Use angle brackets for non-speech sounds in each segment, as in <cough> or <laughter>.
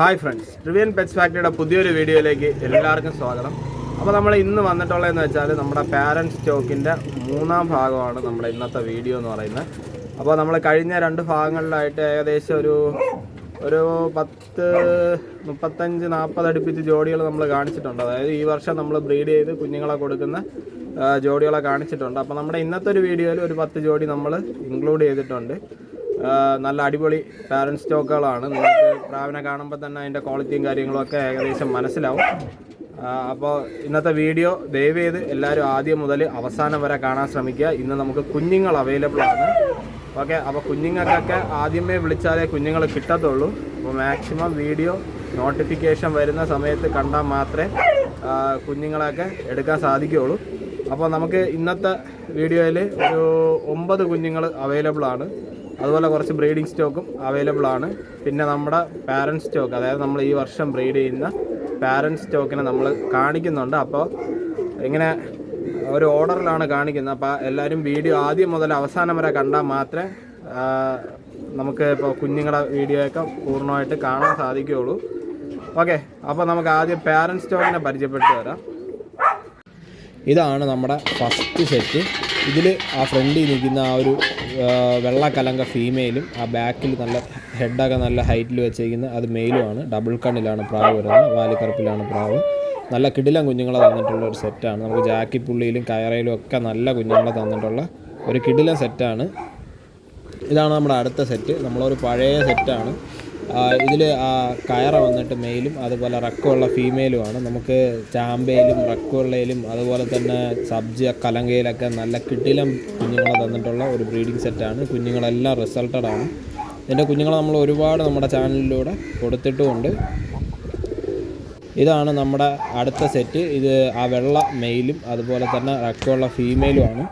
Hi friends ട്രിവിയൻ pets ഫാക്ടറിയുടെ പുതിയൊരു വീഡിയോയിലേക്ക് എല്ലാവർക്കും സ്വാഗതം. അപ്പോൾ നമ്മൾ ഇന്ന് വന്നിട്ടുള്ളതെന്ന് വെച്ചാൽ നമ്മുടെ പാരൻസ് സ്റ്റോക്കിന്റെ മൂന്നാം ഭാഗമാണ് നമ്മുടെ ഇന്നത്തെ വീഡിയോ എന്ന് പറയുന്നത്. അപ്പോൾ നമ്മൾ കഴിഞ്ഞ രണ്ട് ഭാഗങ്ങളിലായിട്ട് ഏകദേശം ഒരു ഒരു പത്ത് മുപ്പത്തഞ്ച് നാൽപ്പത് അടുപ്പിച്ച് ജോഡികൾ നമ്മൾ കാണിച്ചിട്ടുണ്ട്. അതായത് ഈ വർഷം നമ്മൾ ബ്രീഡ് ചെയ്ത് കുഞ്ഞുങ്ങളെ കൊടുക്കുന്ന ജോഡികളെ കാണിച്ചിട്ടുണ്ട്. അപ്പോൾ നമ്മുടെ ഇന്നത്തെ ഒരു വീഡിയോയിൽ ഒരു പത്ത് ജോഡി നമ്മൾ ഇൻക്ലൂഡ് ചെയ്തിട്ടുണ്ട്. നല്ല അടിപൊളി പാരന്റ് സ്റ്റോക്കുകളാണ് നിങ്ങൾക്ക് പ്രാവിനെ കാണുമ്പോൾ തന്നെ അതിന്റെ ക്വാളിറ്റിയും കാര്യങ്ങളും ഒക്കെ ഏകദേശം മനസ്സിലാവും. അപ്പോൾ ഇന്നത്തെ വീഡിയോ ദയവ് ചെയ്ത് എല്ലാവരും ആദ്യം മുതൽ അവസാനം വരെ കാണാൻ ശ്രമിക്കുക. ഇന്ന് നമുക്ക് കുഞ്ഞുങ്ങൾ അവൈലബിൾ ആണ്. ഓക്കെ അപ്പോൾ കുഞ്ഞുങ്ങൾക്കൊക്കെ ആദ്യമേ വിളിച്ചാലേ കുഞ്ഞുങ്ങൾ കിട്ടത്തുള്ളൂ. അപ്പോൾ മാക്സിമം വീഡിയോ നോട്ടിഫിക്കേഷൻ വരുന്ന സമയത്ത് കണ്ടാൽ മാത്രമേ കുഞ്ഞുങ്ങളെയൊക്കെ എടുക്കാൻ സാധിക്കുകയുള്ളൂ. അപ്പോൾ നമുക്ക് ഇന്നത്തെ വീഡിയോയിൽ ഒരു ഒമ്പത് കുഞ്ഞുങ്ങൾ അവൈലബിൾ ആണ്. അതുപോലെ കുറച്ച് ബ്രീഡിംഗ് സ്റ്റോക്കും അവൈലബിൾ ആണ്. പിന്നെ നമ്മുടെ പാരന്റ് സ്റ്റോക്ക് അതായത് നമ്മൾ ഈ വർഷം ബ്രീഡ് ചെയ്യുന്ന പാരന്റ് സ്റ്റോക്കിനെ നമ്മൾ കാണിക്കുന്നുണ്ട്. അപ്പോൾ ഇങ്ങനെ ഒരു ഓർഡറിലാണ് കാണിക്കുന്നത്. അപ്പോൾ എല്ലാവരും വീഡിയോ ആദ്യം മുതൽ അവസാനം വരെ കണ്ടാൽ മാത്രമേ നമുക്ക് ഇപ്പോൾ കുഞ്ഞുങ്ങളുടെ വീഡിയോയൊക്കെ പൂർണമായിട്ട് കാണാൻ സാധിക്കുകയുള്ളൂ. ഓക്കെ അപ്പോൾ നമുക്ക് ആദ്യം പാരന്റ് സ്റ്റോക്കിനെ പരിചയപ്പെട്ടു വരാം. ഇതാണ് നമ്മുടെ ഫസ്റ്റ് സെറ്റ് ഇതിൽ ആ ഫ്രണ്ടിൽ നിൽക്കുന്ന ആ ഒരു വെള്ള കലങ്ക ഫീമെയിലും ആ ബാക്കിൽ നല്ല ഹെഡൊക്കെ നല്ല ഹൈറ്റിൽ വെച്ചേക്കുന്ന അത് മെയിലുമാണ് ഡബിൾ കണ്ണിലാണ് പ്രാവ് വരുന്നത്. വാലിക്കറുപ്പിലാണ് പ്രാവ്. നല്ല കിടിലം കുഞ്ഞുങ്ങളെ തന്നിട്ടുള്ള ഒരു സെറ്റാണ് നമുക്ക് ജാക്കിപ്പുള്ളിയിലും കയറയിലും ഒക്കെ നല്ല കുഞ്ഞുങ്ങളെ തന്നിട്ടുള്ള ഒരു കിടിലം സെറ്റാണ് ഇതാണ് നമ്മുടെ അടുത്ത സെറ്റ് നമ്മളൊരു പഴയ സെറ്റാണ് ഇതിൽ കയറ വന്നിട്ട് മെയിലും അതുപോലെ റക്കമുള്ള ഫീമെയിലുമാണ്. നമുക്ക് ചാമ്പയിലും റക്കുള്ളയിലും അതുപോലെ തന്നെ സബ്ജ കലങ്കയിലൊക്കെ നല്ല കിട്ടിലം കുഞ്ഞുങ്ങളെ തന്നിട്ടുള്ള ഒരു ബ്രീഡിംഗ് സെറ്റാണ്. കുഞ്ഞുങ്ങളെല്ലാം റിസൾട്ടഡ് ആണ്. ഇതിന്റെ കുഞ്ഞുങ്ങളെ നമ്മൾ ഒരുപാട് നമ്മുടെ ചാനലിലൂടെ കൊടുത്തിട്ടുമുണ്ട്. ഇതാണ് നമ്മുടെ അടുത്ത സെറ്റ്. ഇത് ആ വെള്ള മെയിലും അതുപോലെ തന്നെ റക്കമുള്ള ഫീമെയിലുമാണ്.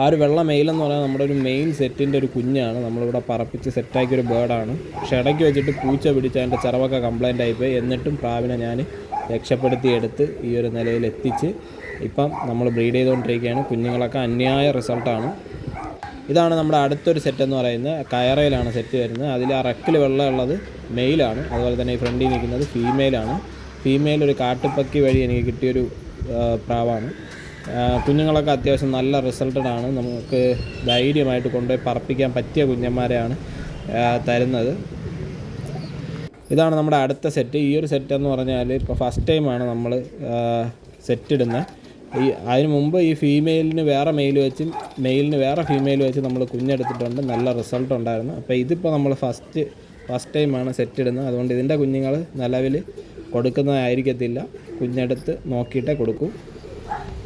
ആ ഒരു വെള്ള മെയിൽ എന്ന് പറയുന്നത് നമ്മുടെ ഒരു മെയിൻ സെറ്റിന്റെ ഒരു കുഞ്ഞാണ്. നമ്മളിവിടെ പറപ്പിച്ച് സെറ്റാക്കിയ ഒരു ബേർഡാണ് പക്ഷേ ഇടയ്ക്ക് വെച്ചിട്ട് പൂച്ച പിടിച്ച് അതിന്റെ ചിറവൊക്കെ കംപ്ലൈന്റ് ആയിപ്പോയി എന്നിട്ടും പ്രാവിനെ ഞാൻ രക്ഷപ്പെടുത്തിയെടുത്ത് ഈ ഒരു നിലയിൽ എത്തിച്ച് ഇപ്പം നമ്മൾ ബ്രീഡ് ചെയ്തുകൊണ്ടിരിക്കുകയാണ്. കുഞ്ഞുങ്ങളൊക്കെ അന്യായ റിസൾട്ടാണ് ഇതാണ് നമ്മുടെ അടുത്തൊരു സെറ്റ് എന്ന് പറയുന്നത്. കയറയിലാണ് സെറ്റ് വരുന്നത്. അതിൽ ആ റക്കിൽ വെള്ളമുള്ളത് മെയിലാണ് അതുപോലെ തന്നെ ഈ ഫ്രണ്ടിൽ നിൽക്കുന്നത് ഫീമെയിലാണ് ഫീമെയിൽ ഒരു കാട്ടുപ്പക്കി വഴി എനിക്ക് കിട്ടിയൊരു പ്രാവാണ്. കുഞ്ഞുങ്ങളൊക്കെ അത്യാവശ്യം നല്ല റിസൾട്ടഡ് ആണ്. നമുക്ക് ധൈര്യമായിട്ട് കൊണ്ടുപോയി പറപ്പിക്കാൻ പറ്റിയ കുഞ്ഞന്മാരെയാണ് തരുന്നത്. ഇതാണ് നമ്മുടെ അടുത്ത സെറ്റ് ഈ ഒരു സെറ്റ് എന്ന് പറഞ്ഞാൽ ഇപ്പോൾ ഫസ്റ്റ് ടൈമാണ് നമ്മൾ സെറ്റ് ഇടുന്നത് ഈ അതിന് മുമ്പ് ഈ ഫീമെയിലിന് വേറെ മെയിൽ വെച്ചും മെയിലിന് വേറെ ഫീമെയിൽ വെച്ച് നമ്മൾ കുഞ്ഞെടുത്തിട്ടുണ്ട്. നല്ല റിസൾട്ട് ഉണ്ടായിരുന്നു. അപ്പോൾ ഇതിപ്പോൾ നമ്മൾ ഫസ്റ്റ് ഫസ്റ്റ് ടൈമാണ് സെറ്റ് ഇടുന്നത് അതുകൊണ്ട് ഇതിന്റെ കുഞ്ഞുങ്ങൾ നിലവിൽ കൊടുക്കുന്നതായിരിക്കത്തില്ല. കുഞ്ഞെടുത്ത് നോക്കിയിട്ടേ കൊടുക്കൂ.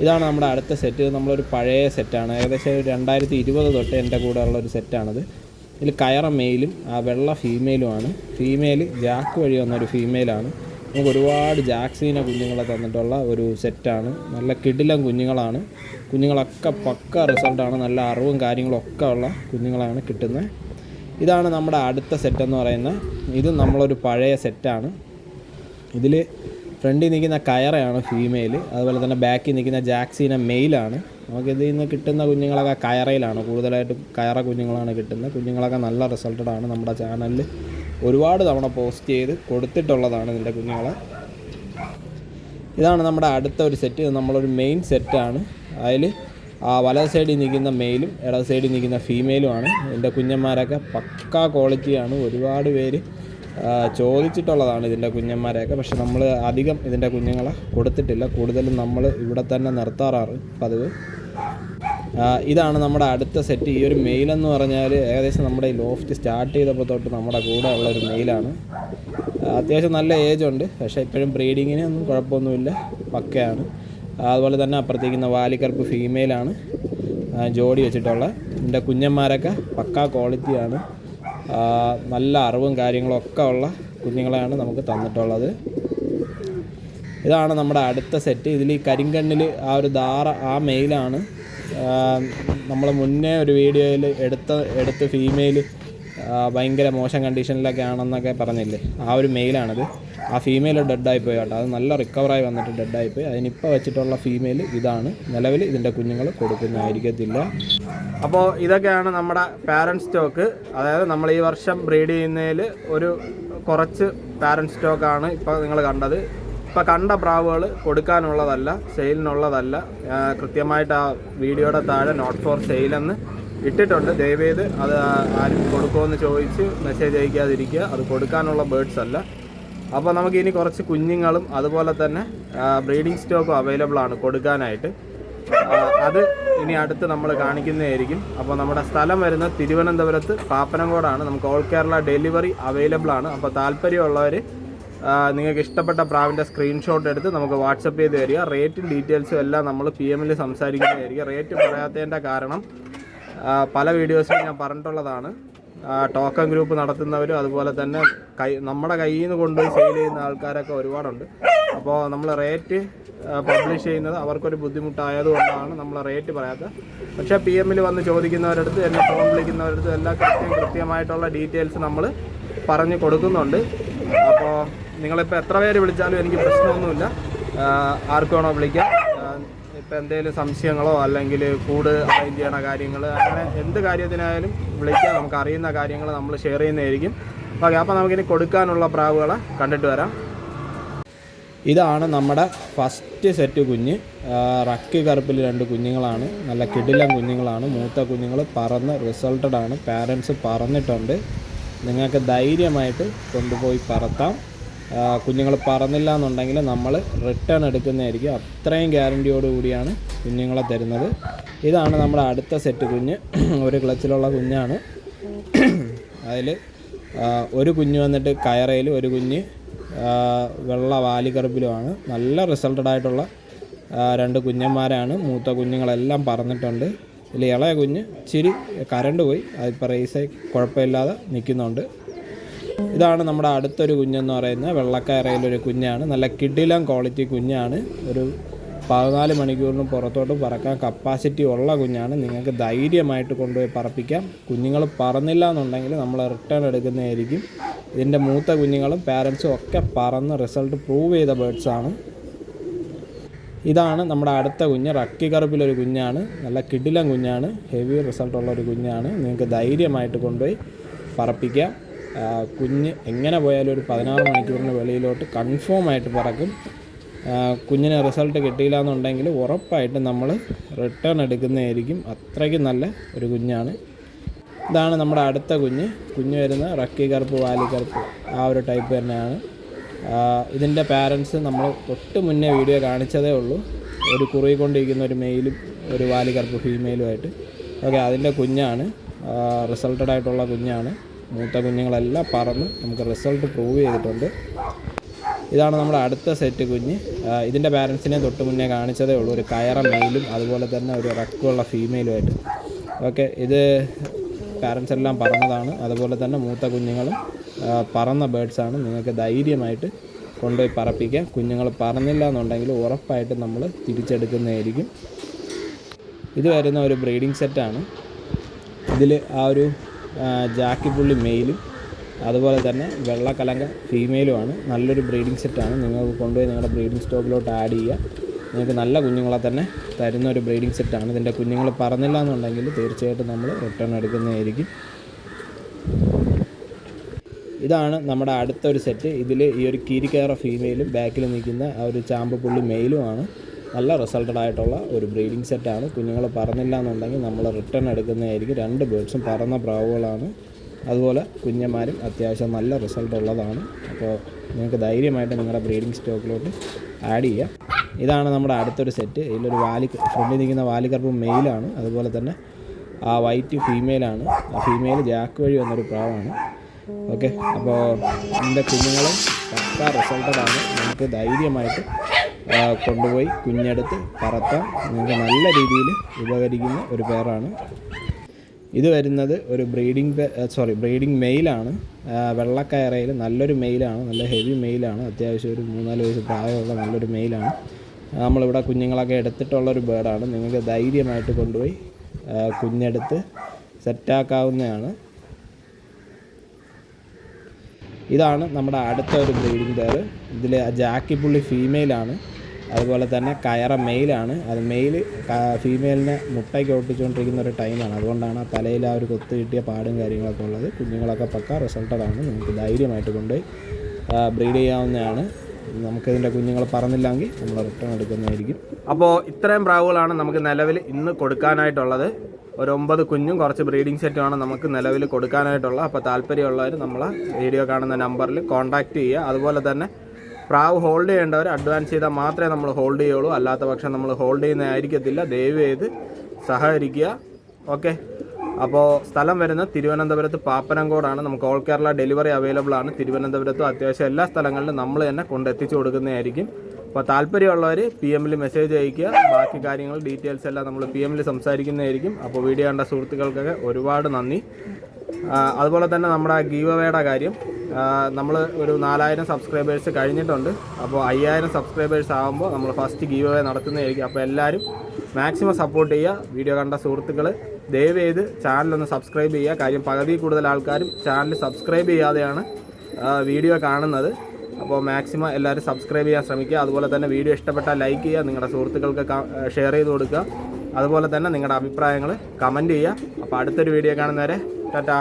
ഇതാണ് നമ്മുടെ അടുത്ത സെറ്റ് നമ്മളൊരു പഴയ സെറ്റാണ് ഏകദേശം രണ്ടായിരത്തി ഇരുപത് തൊട്ട് എന്റെ കൂടെ ഉള്ള ഒരു സെറ്റാണത് ഇതിൽ കയറ മെയിലും ആ വെള്ള ഫീമെയിലുമാണ് ഫീമെയിൽ ജാക്ക് വഴി വന്ന ഒരു ഫീമെയിലാണ് നമുക്ക് ഒരുപാട് ജാക്സീന കുഞ്ഞുങ്ങളെ തന്നിട്ടുള്ള ഒരു സെറ്റാണ് നല്ല കിടിലം കുഞ്ഞുങ്ങളാണ്. കുഞ്ഞുങ്ങളൊക്കെ പക്ക റിസൾട്ടാണ് നല്ല അറിവും കാര്യങ്ങളൊക്കെ ഉള്ള കുഞ്ഞുങ്ങളാണ് കിട്ടുന്നത്. ഇതാണ് നമ്മുടെ അടുത്ത സെറ്റെന്ന് പറയുന്നത് ഇത് നമ്മളൊരു പഴയ സെറ്റാണ് ഇതിൽ ഫ്രണ്ടിൽ നിൽക്കുന്ന കയറയാണ് ഫീമെയിൽ അതുപോലെ തന്നെ ബാക്കിൽ നിൽക്കുന്ന ജാക്സീന മെയിലാണ് നമുക്ക് ഇതിൽ നിന്ന് കിട്ടുന്ന കുഞ്ഞുങ്ങളൊക്കെ കയറയിലാണ്. കൂടുതലായിട്ടും കയറ കുഞ്ഞുങ്ങളാണ് കിട്ടുന്നത്. കുഞ്ഞുങ്ങളൊക്കെ നല്ല റിസൾട്ടഡ് ആണ് നമ്മുടെ ചാനലിൽ ഒരുപാട് തവണ പോസ്റ്റ് ചെയ്ത് കൊടുത്തിട്ടുള്ളതാണ് ഇതിന്റെ കുഞ്ഞുങ്ങളെ. ഇതാണ് നമ്മുടെ അടുത്ത ഒരു സെറ്റ് ഇത് നമ്മളൊരു മെയിൻ സെറ്റാണ് അതിൽ ആ വലത് സൈഡിൽ നിൽക്കുന്ന മെയിലും ഇടത് സൈഡിൽ നിൽക്കുന്ന ഫീമെയിലുമാണ് ഇതിന്റെ കുഞ്ഞന്മാരൊക്കെ പക്കാ ക്വാളിറ്റിയാണ് ഒരുപാട് പേര് ചോദിച്ചിട്ടുള്ളതാണ് ഇതിന്റെ കുഞ്ഞന്മാരെയൊക്കെ. പക്ഷെ നമ്മൾ അധികം ഇതിന്റെ കുഞ്ഞുങ്ങളെ കൊടുത്തിട്ടില്ല. കൂടുതലും നമ്മൾ ഇവിടെ തന്നെ നിർത്താറാറ് പതിവ്. ഇതാണ് നമ്മുടെ അടുത്ത സെറ്റ് ഈ ഒരു മെയിലെന്ന് പറഞ്ഞാൽ ഏകദേശം നമ്മുടെ ഈ ലോഫ്റ്റ് സ്റ്റാർട്ട് ചെയ്തപ്പോൾ തൊട്ട് നമ്മുടെ കൂടെ ഉള്ള ഒരു മെയിലാണ് അത്യാവശ്യം നല്ല ഏജ് ഉണ്ട്. പക്ഷേ ഇപ്പോഴും ബ്രീഡിങ്ങിന് ഒന്നും കുഴപ്പമൊന്നുമില്ല. പക്കയാണ്. അതുപോലെ തന്നെ അപ്പുറത്തേക്കുന്ന വാലിക്കറുപ്പ് ഫീമെയിലാണ് ജോഡി വെച്ചിട്ടുള്ള. ഇതിന്റെ കുഞ്ഞന്മാരൊക്കെ പക്കാ ക്വാളിറ്റിയാണ് നല്ല അറിവും കാര്യങ്ങളും ഒക്കെ ഉള്ള കുഞ്ഞുങ്ങളെയാണ് നമുക്ക് തന്നിട്ടുള്ളത്. ഇതാണ് നമ്മുടെ അടുത്ത സെറ്റ് ഇതിൽ ഈ കരിങ്കണ്ണിൽ ആ ഒരു ധാറ ആ മെയിലാണ്. നമ്മൾ മുന്നേ ഒരു വീഡിയോയിൽ എടുത്ത എടുത്ത് ഫീമെയിൽ ഭയങ്കര മോശം കണ്ടീഷനിലൊക്കെ ആണെന്നൊക്കെ പറഞ്ഞില്ലേ? ആ ഒരു മെയിലാണിത്. ആ ഫീമെയിൽ ഡെഡായി പോയി കേട്ടോ. അത് നല്ല റിക്കവറായി വന്നിട്ട് ഡെഡായി പോയി അതിനിപ്പോൾ വെച്ചിട്ടുള്ള ഫീമെയിൽ ഇതാണ്. നിലവിൽ ഇതിന്റെ കുഞ്ഞുങ്ങൾ കൊടുക്കുന്നതായിരിക്കത്തില്ല. അപ്പോൾ ഇതൊക്കെയാണ് നമ്മുടെ പാരന്റ് സ്റ്റോക്ക് അതായത് നമ്മൾ ഈ വർഷം ബ്രീഡ് ചെയ്യുന്നതിൽ ഒരു കുറച്ച് പാരന്റ് സ്റ്റോക്കാണ് ഇപ്പോൾ നിങ്ങൾ കണ്ടത്. ഇപ്പോൾ കണ്ട പ്രാവുകൾ കൊടുക്കാനുള്ളതല്ല സെയിലിനുള്ളതല്ല കൃത്യമായിട്ട് ആ വീഡിയോയുടെ താഴെ നോട്ട് ഫോർ സെയിലെന്ന് ഇട്ടിട്ടുണ്ട്. ദയവേത് അത് ആരും കൊടുക്കുമെന്ന് ചോദിച്ച് മെസ്സേജ് അയക്കാതിരിക്കുക. അത് കൊടുക്കാനുള്ള ബേഡ്സ് അല്ല. അപ്പോൾ നമുക്ക് ഇനി കുറച്ച് കുഞ്ഞുങ്ങളും അതുപോലെ തന്നെ ബ്രീഡിംഗ് സ്റ്റോക്കും അവൈലബിൾ ആണ് കൊടുക്കാനായിട്ട്. അത് ഇനി അടുത്ത് നമ്മൾ കാണിക്കുന്നതായിരിക്കും. അപ്പോൾ നമ്മുടെ സ്ഥലം വരുന്നത് തിരുവനന്തപുരത്ത് പാപ്പനംകോടാണ്. നമുക്ക് ഓൾ കേരള ഡെലിവറി അവൈലബിൾ ആണ്. അപ്പോൾ താല്പര്യമുള്ളവർ നിങ്ങൾക്ക് ഇഷ്ടപ്പെട്ട പ്രാവിന്റെ സ്ക്രീൻഷോട്ട് എടുത്ത് നമുക്ക് വാട്സപ്പ് ചെയ്ത് തരിക. റേറ്റും ഡീറ്റെയിൽസും എല്ലാം നമ്മൾ പി എമ്മിൽ സംസാരിക്കുന്നതായിരിക്കും. റേറ്റ് പറയാത്തതിന്റെ കാരണം പല വീഡിയോസിലും ഞാൻ പറഞ്ഞിട്ടുള്ളതാണ്. ടോക്കൺ ഗ്രൂപ്പ് നടത്തുന്നവരും അതുപോലെ തന്നെ കൈ നമ്മുടെ കയ്യിൽ നിന്ന് കൊണ്ടുപോയി സെയിൽ ചെയ്യുന്ന ആൾക്കാരൊക്കെ ഒരുപാടുണ്ട്. അപ്പോൾ നമ്മൾ റേറ്റ് പബ്ലിഷ് ചെയ്യുന്നത് അവർക്കൊരു ബുദ്ധിമുട്ടായതുകൊണ്ടാണ് നമ്മൾ റേറ്റ് പറയാത്തത്. പക്ഷേ പി എമ്മിൽ വന്ന് ചോദിക്കുന്നവരടുത്ത് എന്നെ ഫോൺ വിളിക്കുന്നവരടുത്ത് എല്ലാം കൃത്യം കൃത്യമായിട്ടുള്ള ഡീറ്റെയിൽസ് നമ്മൾ പറഞ്ഞു കൊടുക്കുന്നുണ്ട്. അപ്പോൾ നിങ്ങളിപ്പോൾ എത്ര പേര് വിളിച്ചാലും എനിക്ക് പ്രശ്നമൊന്നുമില്ല. ആർക്കു വേണോ വിളിക്കാം? ഇപ്പം എന്തെങ്കിലും സംശയങ്ങളോ അല്ലെങ്കിൽ കൂട് അറേഞ്ച് ചെയ്യണ കാര്യങ്ങൾ അങ്ങനെ എന്ത് കാര്യത്തിനായാലും വിളിക്കാം. നമുക്ക് അറിയുന്ന കാര്യങ്ങൾ നമ്മൾ ഷെയർ ചെയ്യുന്നതായിരിക്കും. ഓക്കെ അപ്പോൾ നമുക്കിനി കൊടുക്കാനുള്ള പ്രാവുകളെ കണ്ടിട്ട് വരാം. ഇതാണ് നമ്മുടെ ഫസ്റ്റ് സെറ്റ് കുഞ്ഞ്. റക്കി കറുപ്പിൽ രണ്ട് കുഞ്ഞുങ്ങളാണ്. നല്ല കിടിലം കുഞ്ഞുങ്ങളാണ്. മൂത്ത കുഞ്ഞുങ്ങൾ പറന്ന് റിസൾട്ടഡ് ആണ്. പാരൻസ് പറന്നിട്ടുണ്ട് നിങ്ങൾക്ക് ധൈര്യമായിട്ട് കൊണ്ടുപോയി പറത്താം. കുഞ്ഞുങ്ങൾ പറന്നില്ല എന്നുണ്ടെങ്കിൽ നമ്മൾ റിട്ടേൺ എടുക്കുന്നതായിരിക്കും. അത്രയും ഗ്യാരന്റിയോടുകൂടിയാണ് കുഞ്ഞുങ്ങളെ തരുന്നത്. ഇതാണ് നമ്മുടെ അടുത്ത സെറ്റ് കുഞ്ഞ്. <clears throat> ഒരു ക്ലച്ചിലുള്ള കുഞ്ഞാണ്. <clears throat> അതിൽ ഒരു കുഞ്ഞ് വന്നിട്ട് കയറയിലും ഒരു കുഞ്ഞ് വെള്ള വാലിക്കറുപ്പിലുമാണ് നല്ല റിസൾട്ടഡ് ആയിട്ടുള്ള രണ്ട് കുഞ്ഞന്മാരാണ്. മൂത്ത കുഞ്ഞുങ്ങളെല്ലാം പറന്നിട്ടുണ്ട്. ഇതിൽ ഇളയ കുഞ്ഞ് ഇച്ചിരി കരണ്ട് പോയി. അതിപ്പോൾ റേസായി കുഴപ്പമില്ലാതെ നിൽക്കുന്നുണ്ട്. ഇതാണ് നമ്മുടെ അടുത്തൊരു കുഞ്ഞെന്ന് പറയുന്നത്. വെള്ളക്കയറയിലൊരു കുഞ്ഞാണ്. നല്ല കിഡിലം ക്വാളിറ്റി കുഞ്ഞാണ്. ഒരു പതിനാല് മണിക്കൂറിന് പുറത്തോട്ട് പറക്കാൻ കപ്പാസിറ്റി ഉള്ള കുഞ്ഞാണ്. നിങ്ങൾക്ക് ധൈര്യമായിട്ട് കൊണ്ടുപോയി പറപ്പിക്കാം. കുഞ്ഞുങ്ങൾ പറന്നില്ല എന്നുണ്ടെങ്കിൽ നമ്മൾ റിട്ടേൺ എടുക്കുന്നതായിരിക്കും. ഇതിന്റെ മൂത്ത കുഞ്ഞുങ്ങളും പാരൻസും ഒക്കെ പറന്ന് റിസൾട്ട് പ്രൂവ് ചെയ്ത ബേഡ്സാണ് ഇതാണ് നമ്മുടെ അടുത്ത കുഞ്ഞ്. റക്കി കറുപ്പിലൊരു കുഞ്ഞാണ്. നല്ല കിടിലം കുഞ്ഞാണ്. ഹെവി റിസൾട്ടുള്ള ഒരു കുഞ്ഞാണ്. നിങ്ങൾക്ക് ധൈര്യമായിട്ട് കൊണ്ടുപോയി പറപ്പിക്കാം. കുഞ്ഞ് എങ്ങനെ പോയാലും ഒരു പതിനാറ് മണിക്കൂറിന് വെളിയിലോട്ട് കൺഫേം ആയിട്ട് പറക്കും. കുഞ്ഞിന് റിസൾട്ട് കിട്ടിയില്ല എന്നുണ്ടെങ്കിൽ ഉറപ്പായിട്ടും നമ്മൾ റിട്ടേൺ എടുക്കുന്നതായിരിക്കും. അത്രയ്ക്കും നല്ല ഒരു കുഞ്ഞാണ്. ഇതാണ് നമ്മുടെ അടുത്ത കുഞ്ഞ്. കുഞ്ഞ് വരുന്ന റക്കി കറുപ്പ് വാലി കറുപ്പ് ആ ഒരു ടൈപ്പ് തന്നെയാണ്. ഇതിന്റെ പാരൻസ് നമ്മൾ തൊട്ട് മുന്നേ വീഡിയോ കാണിച്ചതേ ഉള്ളൂ. ഒരു കൊണ്ടിരിക്കുന്ന ഒരു മെയിലും ഒരു വാലി കറുപ്പ് ഫീമെയിലുമായിട്ട് ഓക്കെ അതിന്റെ കുഞ്ഞാണ്. റിസൾട്ടഡ് ആയിട്ടുള്ള കുഞ്ഞാണ്. മൂത്ത കുഞ്ഞുങ്ങളെല്ലാം പറന്ന് നമുക്ക് റിസൾട്ട് പ്രൂവ് ചെയ്തിട്ടുണ്ട്. ഇതാണ് നമ്മുടെ അടുത്ത സെറ്റ് കുഞ്ഞ്. ഇതിന്റെ പാരൻസിനെ തൊട്ട് മുന്നേ കാണിച്ചതേ ഉള്ളൂ. ഒരു കയറ മെയിലും അതുപോലെ തന്നെ ഒരു റക്കുള്ള ഫീമെയിലുമായിട്ട്. ഓക്കെ ഇത് പാരൻസ് എല്ലാം പറന്നതാണ് അതുപോലെ തന്നെ മൂത്ത കുഞ്ഞുങ്ങളും പറന്ന ബേഡ്സാണ് നിങ്ങൾക്ക് ധൈര്യമായിട്ട് കൊണ്ടുപോയി പറപ്പിക്കാം. കുഞ്ഞുങ്ങൾ പറന്നില്ല എന്നുണ്ടെങ്കിൽ ഉറപ്പായിട്ട് നമ്മൾ തിരിച്ചെടുക്കുന്നതായിരിക്കും. ഇത് വരുന്ന ഒരു ബ്രീഡിംഗ് സെറ്റാണ്. ഇതിൽ ആ ഒരു ആ, ജാക്കിപ്പുള്ളി മെയിലും. അതുപോലെ തന്നെ വെള്ളക്കലങ്ക ഫീമെയിലുമാണ്. നല്ലൊരു ബ്രീഡിംഗ് സെറ്റാണ്. നിങ്ങൾക്ക് കൊണ്ടുപോയി നിങ്ങളുടെ ബ്രീഡിംഗ് സ്റ്റോക്കിലോട്ട് ആഡ് ചെയ്യുക. നിങ്ങൾക്ക് നല്ല കുഞ്ഞുങ്ങളെ തന്നെ തരുന്ന ഒരു ബ്രീഡിംഗ് സെറ്റാണ്. ഇതിന്റെ കുഞ്ഞുങ്ങൾ പറന്നില്ല എന്നുണ്ടെങ്കിൽ തീർച്ചയായിട്ടും നമ്മൾ റിട്ടേൺ എടുക്കുന്നതായിരിക്കും. ഇതാണ് നമ്മുടെ അടുത്തൊരു സെറ്റ്. ഇതിൽ ഈ ഒരു കീരിക്കയറ ഫീമെയിലും ബാക്കിൽ നിൽക്കുന്ന ആ ഒരു ചാമ്പപ്പുള്ളി മെയിലുമാണ്. നല്ല റിസൾട്ടഡ് ആയിട്ടുള്ള ഒരു ബ്രീഡിംഗ് സെറ്റാണ് കുഞ്ഞുങ്ങൾ പറന്നില്ല എന്നുണ്ടെങ്കിൽ നമ്മൾ റിട്ടേൺ എടുക്കുന്നതായിരിക്കും. രണ്ട് ബേഡ്സും പറന്ന പ്രാവുകളാണ്. അതുപോലെ കുഞ്ഞന്മാരും അത്യാവശ്യം നല്ല റിസൾട്ട് ഉള്ളതാണ്. അപ്പോൾ നിങ്ങൾക്ക് ധൈര്യമായിട്ട് നിങ്ങളുടെ ബ്രീഡിംഗ് സ്റ്റോക്കിലോട്ട് ആഡ് ചെയ്യാം. ഇതാണ് നമ്മുടെ അടുത്തൊരു സെറ്റ് ഇതിലൊരു വാലി ഫ്രണ്ടിൽ നിൽക്കുന്ന വാലിക്കറുപ്പ് മെയിലാണ് അതുപോലെ തന്നെ ആ വൈറ്റ് ഫീമെയിലാണ് ആ ഫീമെയിൽ ജാക്ക് വഴി വന്നൊരു പ്രാവാണ്. ഓക്കെ അപ്പോൾ എന്റെ കുഞ്ഞുങ്ങളും പക്ക റിസൾട്ടഡാണ് നമുക്ക് ധൈര്യമായിട്ട് കൊണ്ടുപോയി കുഞ്ഞെടുത്ത് പറത്താൻ നിങ്ങൾക്ക് നല്ല രീതിയിൽ ഉപകരിക്കുന്ന ഒരു പേരാണ്. ഇത് വരുന്നത് ഒരു ബ്രീഡിംഗ് സോറി ബ്രീഡിംഗ് മെയിലാണ് വെള്ളക്കയറയിൽ നല്ലൊരു മെയിലാണ് നല്ല ഹെവി മെയിലാണ് അത്യാവശ്യം ഒരു മൂന്നാൽ വയസ്സ് പ്രായമുള്ള നല്ലൊരു മെയിലാണ് നമ്മളിവിടെ കുഞ്ഞുങ്ങളൊക്കെ എടുത്തിട്ടുള്ളൊരു ബേർഡാണ് നിങ്ങൾക്ക് ധൈര്യമായിട്ട് കൊണ്ടുപോയി കുഞ്ഞെടുത്ത് സെറ്റാക്കാവുന്നതാണ്. ഇതാണ് നമ്മുടെ അടുത്ത ഒരു ബ്രീഡിംഗ് പേര്. ഇതിൽ ജാക്കി പുള്ളി ഫീമെയിലാണ്. അതുപോലെ തന്നെ കയറ മെയിലാണ്. അത് മെയിൽ ഫീമെയിലിനെ മുട്ടയ്ക്ക് ഒട്ടിച്ചുകൊണ്ടിരിക്കുന്ന ഒരു ടൈമാണ്. അതുകൊണ്ടാണ് തലയിൽ ആ ഒരു കൊത്ത് കിട്ടിയ പാടും കാര്യങ്ങളൊക്കെ ഉള്ളത്. കുഞ്ഞുങ്ങളൊക്കെ പക്ക റിസൾട്ടഡാണ് നമുക്ക് ധൈര്യമായിട്ട് കൊണ്ട് ബ്രീഡ് ചെയ്യാവുന്നതാണ്. നമുക്കിതിന്റെ കുഞ്ഞുങ്ങൾ പറന്നില്ലെങ്കിൽ നമ്മൾ റിട്ടേൺ എടുക്കുന്നതായിരിക്കും. അപ്പോൾ ഇത്രയും പ്രാവുകളാണ് നമുക്ക് നിലവിൽ ഇന്ന് കൊടുക്കാനായിട്ടുള്ളത്. ഒരു ഒമ്പത് കുഞ്ഞും കുറച്ച് ബ്രീഡിംഗ് സെറ്റുമാണ് നമുക്ക് നിലവിൽ കൊടുക്കാനായിട്ടുള്ളത്. അപ്പോൾ താല്പര്യമുള്ളവർ നമ്മളെ വീഡിയോ കാണുന്ന നമ്പറിൽ കോൺടാക്റ്റ് ചെയ്യുക. അതുപോലെ തന്നെ പ്രാവ് ഹോൾഡ് ചെയ്യേണ്ടവർ അഡ്വാൻസ് ചെയ്താൽ മാത്രമേ നമ്മൾ ഹോൾഡ് ചെയ്യുള്ളൂ. അല്ലാത്ത പക്ഷം നമ്മൾ ഹോൾഡ് ചെയ്യുന്നതായിരിക്കത്തില്ല. ദയവ് ചെയ്ത് സഹകരിക്കുക. ഓക്കെ അപ്പോൾ സ്ഥലം വരുന്നത് തിരുവനന്തപുരത്ത് പാപ്പനംകോടാണ്. നമുക്ക് ഓൾ കേരള ഡെലിവറി അവൈലബിൾ ആണ്. തിരുവനന്തപുരത്തും അത്യാവശ്യം എല്ലാ സ്ഥലങ്ങളിലും നമ്മൾ തന്നെ കൊണ്ടെത്തിച്ചു കൊടുക്കുന്നതായിരിക്കും. അപ്പോൾ താല്പര്യമുള്ളവർ പി എമ്മിൽ മെസ്സേജ് അയയ്ക്കുക. ബാക്കി കാര്യങ്ങൾ ഡീറ്റെയിൽസ് എല്ലാം നമ്മൾ പി എമ്മിൽ സംസാരിക്കുന്നതായിരിക്കും. അപ്പോൾ വീഡിയോ കണ്ട സുഹൃത്തുക്കൾക്കൊക്കെ ഒരുപാട് നന്ദി. അതുപോലെ തന്നെ നമ്മുടെ ഗീവ് അവയുടെ കാര്യം നമ്മൾ ഒരു നാലായിരം സബ്സ്ക്രൈബേഴ്സ് കഴിഞ്ഞിട്ടുണ്ട്. അപ്പോൾ അയ്യായിരം സബ്സ്ക്രൈബേഴ്സ് ആകുമ്പോൾ നമ്മൾ ഫസ്റ്റ് ഗീവ് അവേ നടത്തുന്നതായിരിക്കും. അപ്പോൾ എല്ലാവരും മാക്സിമം സപ്പോർട്ട് ചെയ്യുക. വീഡിയോ കണ്ട സുഹൃത്തുക്കൾ ദയവ് ചെയ്ത് ചാനലൊന്ന് സബ്സ്ക്രൈബ് ചെയ്യുക. കാര്യം പകുതി കൂടുതൽ ആൾക്കാരും ചാനൽ സബ്സ്ക്രൈബ് ചെയ്യാതെയാണ് വീഡിയോ കാണുന്നത്. അപ്പോൾ മാക്സിമം എല്ലാവരും സബ്സ്ക്രൈബ് ചെയ്യാൻ ശ്രമിക്കുക. അതുപോലെ തന്നെ വീഡിയോ ഇഷ്ടപ്പെട്ടാൽ ലൈക്ക് ചെയ്യുക. നിങ്ങളുടെ സുഹൃത്തുക്കൾക്ക് ഷെയർ ചെയ്ത് കൊടുക്കുക. അതുപോലെ തന്നെ നിങ്ങളുടെ അഭിപ്രായങ്ങൾ കമന്റ് ചെയ്യുക. അപ്പോൾ അടുത്തൊരു വീഡിയോ കാണുന്നവരെ ടാറ്റാ.